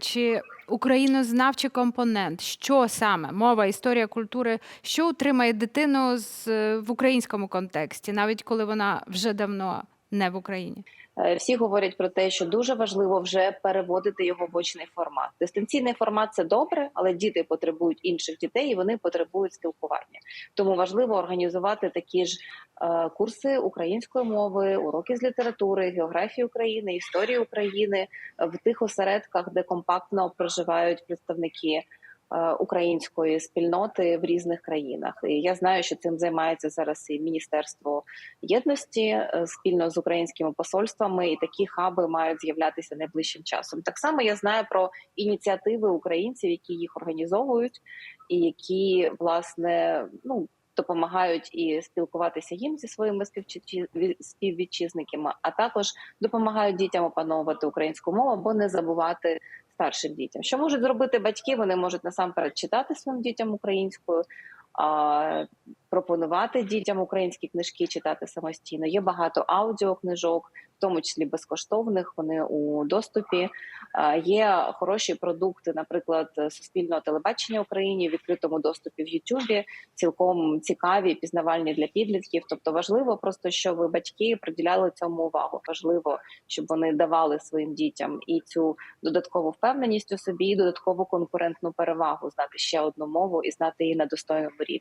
Чи українознавчий компонент, що саме? Мова, історія культури, що утримає дитину з в українському контексті, навіть коли вона вже давно не в Україні? Е, Всі говорять про те, що дуже важливо вже переводити його в очний формат. Дистанційний формат це добре, але діти потребують інших дітей, і вони потребують спілкування. Тому важливо організувати такі ж е, курси української мови, уроки з літератури, географії України, історії України в тих осередках, де компактно проживають представники. Е, Української спільноти в різних країнах, і я знаю, що цим займається зараз і Міністерство єдності е, спільно з українськими посольствами, і такі хаби мають з'являтися найближчим часом. Так само я знаю про ініціативи українців, які їх організовують, і які власне ну. Допомагають і спілкуватися їм зі своїми співвітчизниками, а також допомагають дітям опановувати українську мову, або не забувати старшим дітям. Що можуть зробити батьки? Вони можуть насамперед читати своїм дітям українською, пропонувати дітям українські книжки читати самостійно. Є багато аудіокнижок, в тому числі безкоштовних. Вони у доступі. Є хороші продукти, наприклад, суспільного телебачення Україні в відкритому доступі в Ютубі, цілком цікаві, пізнавальні для підлітків. Тобто важливо просто, щоб батьки приділяли цьому увагу. Важливо, щоб вони давали своїм дітям і цю додаткову впевненість у собі, і додаткову конкурентну перевагу знати ще одну мову і знати її на достойному рівні.